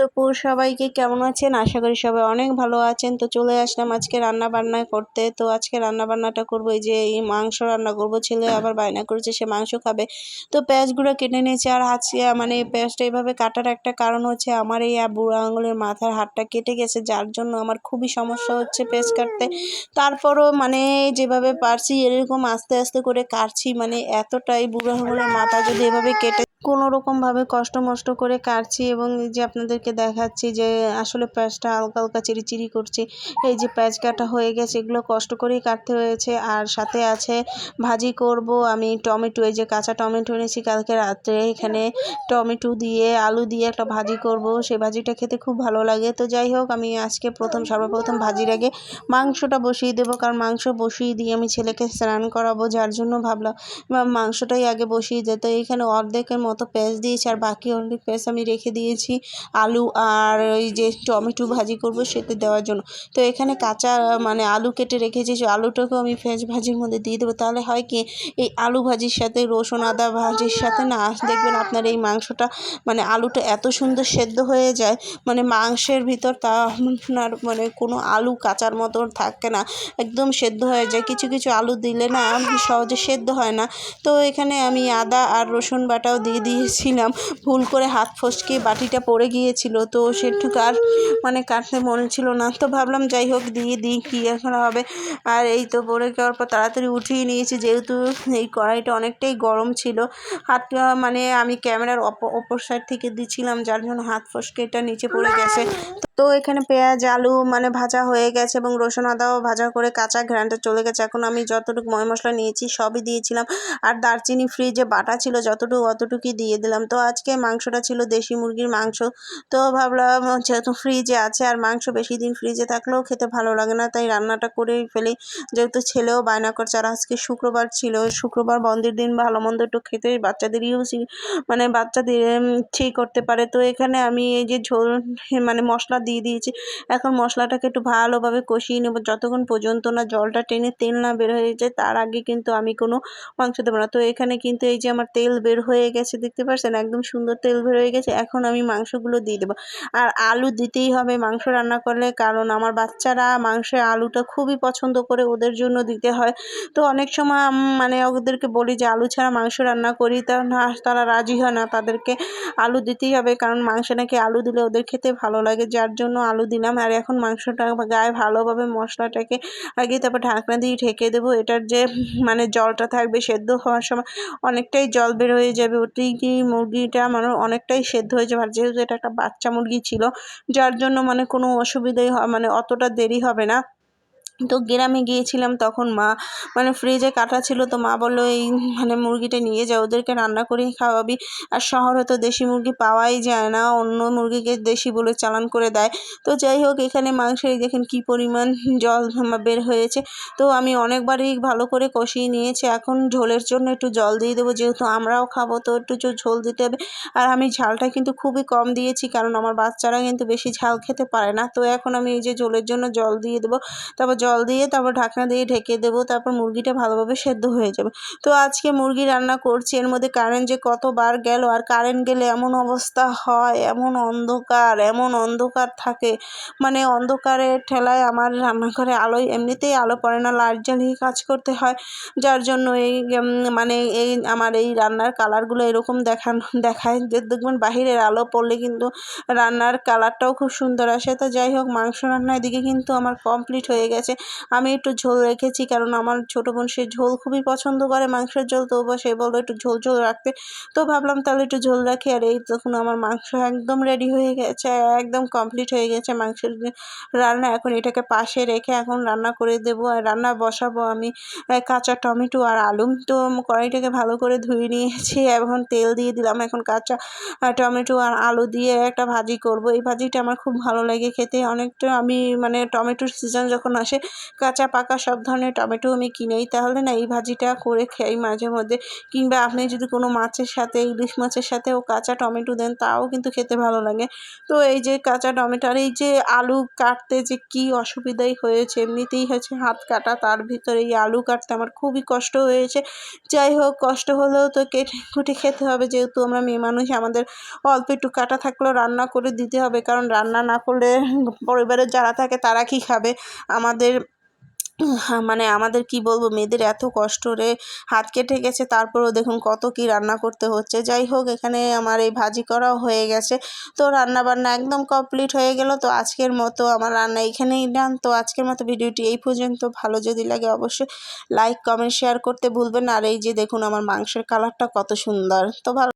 দুপুর সবাইকে কেমন আছেন? আশা করি সবাই অনেক ভালো আছেন। তো চলে আসলাম আজকে রান্না বান্না করতে। তো আজকে রান্না বান্নাটা করব এই যে এই মাংস রান্না করব। ছেলে আবার বায়না করেছে, সে মাংস খাবে। তো পেঁয়াজগুলো কেটে নিয়েছে। আর হাঁচি মানে পেঁয়াজটা এইভাবে কাটার একটা কারণ হচ্ছে আমার এই বুড়ো আঙুলের মাথার হাড়টা কেটে গেছে, যার জন্য আমার খুবই সমস্যা হচ্ছে পেঁয়াজ কাটতে। তারপরও মানে যেভাবে পারছি, এরকম আস্তে আস্তে করে কাটছি। মানে এতটাই বুড়ো আঙুলের মাথা যদি এভাবে কেটে কোনো রকমভাবে কষ্ট মষ্ট করে কাটছি এবং এই যে আপনাদেরকে দেখাচ্ছি যে আসলে প্যাঁচটা হালকা হালকা চিরিচিরি করছে, এই যে প্যাঁচ কাটা হয়ে গেছে, এগুলো কষ্ট করেই কাটতে হয়েছে। আর সাথে আছে ভাজি করব আমি টমেটো, এই যে কাঁচা টমেটো এনেছি কালকে রাত্রে, এখানে টমেটো দিয়ে, আলু দিয়ে একটা ভাজি করব। সেই ভাজিটা খেতে খুব ভালো লাগে। তো যাই হোক, আমি আজকে প্রথম, সর্বপ্রথম ভাজির আগে মাংসটা বসিয়ে দেবো, কারণ মাংস বসিয়ে দিয়ে আমি ছেলেকে স্নান করাবো, যার জন্য ভাবলাম মাংসটাই আগে বসিয়ে যেত এখানে অর্ধেকের মতো মতো পেঁয়াজ দিয়েছি আর বাকি অনেক পেঁয়াজ আমি রেখে দিয়েছি আলু আর ওই যে টমেটো ভাজি করব সেতে দেওয়ার জন্য। তো এখানে কাঁচা মানে আলু কেটে রেখেছি আলুটাকেও আমি পেঁয়াজ ভাজির মধ্যে দিয়ে দেবো। তাহলে হয় কি, এই আলু ভাজির সাথে, রসুন, আদা ভাজির সাথে না, দেখবেন আপনার এই মাংসটা মানে আলুটা এত সুন্দর সেদ্ধ হয়ে যায় মানে মাংসের ভিতর তা আপনার মানে কোনো আলু কাঁচার মতো থাকে না, একদম সেদ্ধ হয়ে যায়। কিছু কিছু আলু দিলে না, সহজে সেদ্ধ হয় না। তো এখানে আমি আদা আর রসুন বাটাও দিয়ে দিয়েছিলাম। ভুল করে হাত ফসকে বাটিটা পড়ে গিয়েছিল, তো সেটুকু আর মানে কাটতে মনে ছিল না। তো ভাবলাম, যাই হোক, দিয়ে দিই, কী এখন হবে? আর এই তো পড়ে যাওয়ার পর তাড়াতাড়ি উঠিয়ে নিয়েছি, যেহেতু এই কড়াইটা অনেকটাই গরম ছিল। হাতটা মানে আমি ক্যামেরার অপর সাইড থেকে দিচ্ছিলাম যার জন্য হাত ফসকে এটা নিচে পড়ে গেছে। তো এখানে পেঁয়াজ, আলু মানে ভাজা হয়ে গেছে এবং রসুন আদাও ভাজা করে কাঁচা ঘ্রানটা চলে গেছে। এখন আমি যতটুকু ময় মশলা নিয়েছি, সবই দিয়েছিলাম। আর দারচিনি ফ্রিজে বাটা ছিল, যতটুকু অতটুকুই দিয়ে দিলাম। তো আজকে মাংসটা ছিল দেশি মুরগির মাংস। তো ভাবলাম যেহেতু ফ্রিজে আছে আর মাংস বেশি দিন ফ্রিজে থাকলেও খেতে ভালো লাগে না। তাই রান্নাটা করেই ফেলি। যেহেতু ছেলেও বায়না করছে আর আজকে শুক্রবার ছিল। শুক্রবার বন্ধের দিন ভালো মন্দ একটু খেতে বাচ্চাদেরইও মানে বাচ্চাদের ঠিক করতে পারে। তো এখানে আমি এই যে ঝোল মানে মশলা দিয়ে দিয়েছি। এখন মশলাটাকে একটু ভালোভাবে কষিয়ে নেব। যতক্ষণ পর্যন্ত না জলটা টেনে তেল না বের হয়ে যায়, তার আগে কিন্তু আমি কোনো মাংস দেবো না। তো এখানে কিন্তু এই যে আমার তেল বের হয়ে গেছে দেখতে পাচ্ছেন একদম সুন্দর তেল বের হয়ে গেছে। এখন আমি মাংসগুলো দিয়ে দেবো। আর আলু দিতেই হবে। মাংস রান্না করলে কারণ আমার বাচ্চারা মাংসের আলুটা খুবই পছন্দ করে, ওদের জন্য দিতে হয়। তো অনেক সময় মানে ওদেরকে বলি যে, আলু ছাড়া মাংস রান্না করি। তা না, তারা রাজি হয় না। তাদেরকে আলু দিতেই হবে। কারণ মাংস নাকি আলু দিলে ওদের খেতে ভালো লাগে। যার জন্য আলু দিলাম। আর এখন মাংসটা গায়ে ভালোভাবে মশলাটাকে আগে তারপর ঢাকনা দিয়ে ঢেকে দেবো। এটার যে মানে জলটা থাকবে সেদ্ধ হওয়ার সময় অনেকটাই জল বের হয়ে যাবে। ওটি কি মুরগিটা মানে অনেকটাই সেদ্ধ হয়েছে আর যেহেতু এটা একটা বাচ্চা মুরগি ছিল, যার জন্য মানে কোনো অসুবিধাই মানে অতটা দেরি হবে না। তো গ্রামে গিয়েছিলাম তখন মা মানে ফ্রিজে কাটা ছিল তো মা বলল, এই মানে মুরগিটা নিয়ে যা, ওদেরকে রান্না করেই খাওয়াবি। আর শহরে তো দেশি মুরগি পাওয়াই যায় না, অন্য মুরগিকে দেশি বলে চালান করে দেয়। তো যাই হোক, এখানে মাংসের দেখেন কি পরিমাণ জল বের হয়েছে। তো আমি অনেকবারই ভালো করে কষিয়ে নিয়েছি, এখন ঝোলের জন্য একটু জল দিয়ে দেবো, যেহেতু আমরাও খাব, তো একটু ঝোল দিতে হবে। আর আমি ঝালটা কিন্তু খুবই কম দিয়েছি, কারণ আমার বাচ্চারা কিন্তু বেশি ঝাল খেতে পারে না। তো এখন আমি এই যে ঝোলের জন্য জল দিয়ে দেবো, তারপর জল দিয়ে তারপর ঢাকনা দিয়ে ঢেকে দেবো, তারপর মুরগিটা ভালোভাবে সেদ্ধ হয়ে যাবে। তো আজকে মুরগি রান্না করছি, এর মধ্যে কারেন্ট যে কতবার গেল আর কারেন্ট গেলে এমন অবস্থা হয়, এমন অন্ধকার এমন অন্ধকার থাকে। মানে অন্ধকারের ঠেলায় আমার রান্নাঘরে আলোয় এমনিতেই আলো পড়ে না, লাইট জ্বালিয়ে কাজ করতে হয়। যার জন্য এই মানে এই আমার এই রান্নার কালারগুলো এরকম দেখান, দেখায়। যে দেখবেন বাহিরের আলো পড়লে কিন্তু রান্নার কালারটাও খুব সুন্দর আসে। তো যাই হোক, মাংস রান্নার দিকে কিন্তু আমার কমপ্লিট হয়ে গেছে। আমি একটু ঝোল রেখেছি কারণ আমার ছোটো বোন সে ঝোল খুবই পছন্দ করে, মাংসের ঝোল তো সে বলল একটু ঝোল ঝোল রাখতে। তো ভাবলাম তাহলে একটু ঝোল রাখি, আর এই তখন আমার মাংস একদম রেডি হয়ে গেছে, একদম কমপ্লিট হয়ে গেছে মাংসের রান্না। এখন এটাকে পাশে রেখে এখন রান্না করে দেবো, আর রান্না বসাবো আমি কাঁচা টমেটো আর আলু। তো কড়াইটাকে ভালো করে ধুয়ে নিয়েছি, এখন তেল দিয়ে দিলাম এখন কাঁচা টমেটো আর আলু দিয়ে একটা ভাজি করব। এই ভাজিটা আমার খুব ভালো লাগে খেতে, অনেকটা আমি মানে টমেটোর সিজন যখন আসে কাঁচা, পাকা সব ধরনের টমেটো আমি কিনেই। তাহলে না, এই ভাজিটা করে খাই মাঝে মধ্যে। কিংবা আপনি যদি কোনো মাছের সাথে, ইলিশ মাছের সাথেও কাঁচা টমেটো দেন, তাও কিন্তু খেতে ভালো লাগে। তো এই যে কাঁচা টমেটো আর এই যে আলু কাটতে যে কি অসুবিধাই হয়েছে, এমনিতেই হচ্ছে হাত কাটা, তার ভিতরে এই আলু কাটতে আমার খুবই কষ্ট হয়েছে। যাই হোক, কষ্ট হলেও তো কেটে কুটে খেতে হবে, যেহেতু আমরা মেয়ে মানুষ, আমাদের অল্প একটু কাটা থাকলেও রান্না করে দিতে হবে। কারণ রান্না না করলে পরিবারের যারা থাকে, তারা কি খাবে? আমাদের মানে আমাদের কি বলব, মেয়েদের এত কষ্ট রে, হাত কেটে গেছে, তারপরেও দেখুন কত কি রান্না করতে হচ্ছে। যাই হোক, এখানে আমার এই ভাজি করাও হয়ে গেছে। তো রান্না বান্না একদম কমপ্লিট হয়ে গেল। তো আজকের মতো আমার রান্না এখানেই ডান। তো আজকের মতো ভিডিওটি এই পর্যন্ত। ভালো যদি লাগে অবশ্যই লাইক, কমেন্ট, শেয়ার করতে ভুলবেন আর এই যে দেখুন, আমার মাংসের কালারটা কত সুন্দর। তো ভালো